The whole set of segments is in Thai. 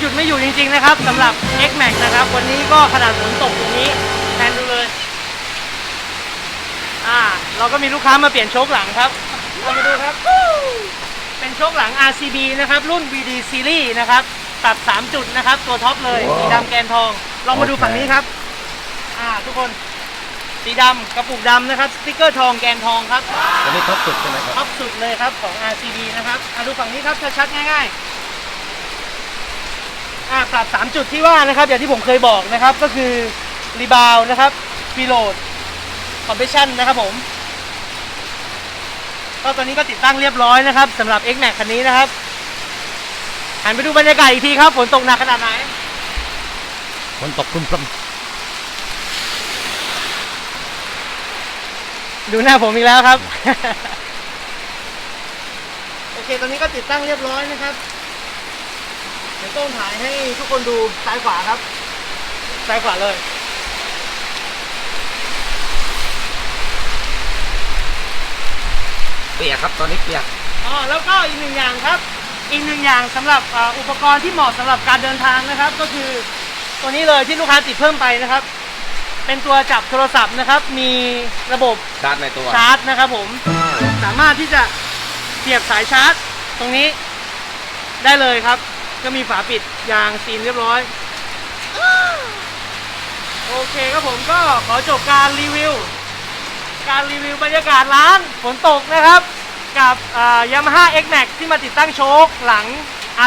หยุดไม่อยู่จริงๆนะครับสำหรับ X Max นะครับ วันนี้ก็ขนาดฝนตกอย่างนี้แทนดูเลยอ่าเราก็มีลูกค้ามาเปลี่ยนโชคหลังครับเอามาดูครับ เป็นโชคหลัง RCB นะครับ รุ่น VD Series นะครับ ตัด 3 จุดนะครับ ตัวท็อปเลยสีดำแกนทอง ลองมาดูฝั่งนี้ครับ อ่า ทุกคนสีดำกระปุกดำนะครับสติ๊กเกอร์ทองแกนทองครับตัวนี้ท็อปสุดใช่ไหมครับ ท็อปสุดเลยครับของ RCB นะครับอะดูฝั่งนี้ครับชัดๆง่ายๆ อ่าปรับ 3 จุดที่ว่านะครับ อย่างที่ผมเคยบอกนะครับ ก็คือรีบาวนะครับฟีโหลดคอมเพรสชันนะครับผมก็ตอนนี้ก็ติดตั้งเรียบร้อยนะครับสำหรับ X Max คันนี้นะครับหันไปดูบรรยากาศอีกทีครับฝนตกหนักขนาดไหนฝนตกครึ้มดูหน้าผมอีกแล้วครับ โอเค ตอนนี้ก็ติดตั้งเรียบร้อยนะครับ เดี๋ยวต้องถ่ายให้ทุกคนดูซ้ายขวาครับ ซ้ายขวาเลยๆเปียกครับตอนนี้เปียกอ๋อแล้วก็อีกหนึ่งอย่างครับ อีกหนึ่งอย่างสำหรับอ่าอุปกรณ์ที่เหมาะสำหรับการเดินทางนะครับ ก็คือตัวนี้เลยที่ลูกค้าติดเพิ่มไปนะครับ เป็นตัวจับโทรศัพท์นะครับ มีระบบ ชาร์จในตัวชาร์จนะครับผม สามารถที่จะเสียบสายชาร์จตรงนี้ได้เลยครับ ก็มีฝาปิดยางซีนเรียบร้อย โอเคครับผมก็ขอจบการรีวิว การรีวิวบรรยากาศร้านฝนตกนะครับ กับยามาฮ่า X Max ที่มาติดตั้งโชคหลัง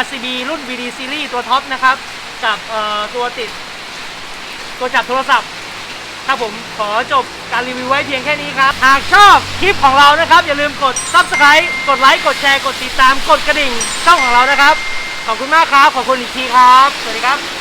RCB รุ่น VD Series ตัวท็อปนะครับ กับเอ่อตัวติด ตัวจับโทรศัพท์ครับผมขอจบการรีวิวไว้เพียงแค่นี้ครับ หากชอบคลิปของเรานะครับ อย่าลืมกด Subscribe กดไลค์กดแชร์กดติดตามกดกระดิ่งช่องของเรานะครับ ขอบคุณมากครับ ขอบคุณอีกทีครับ สวัสดีครับ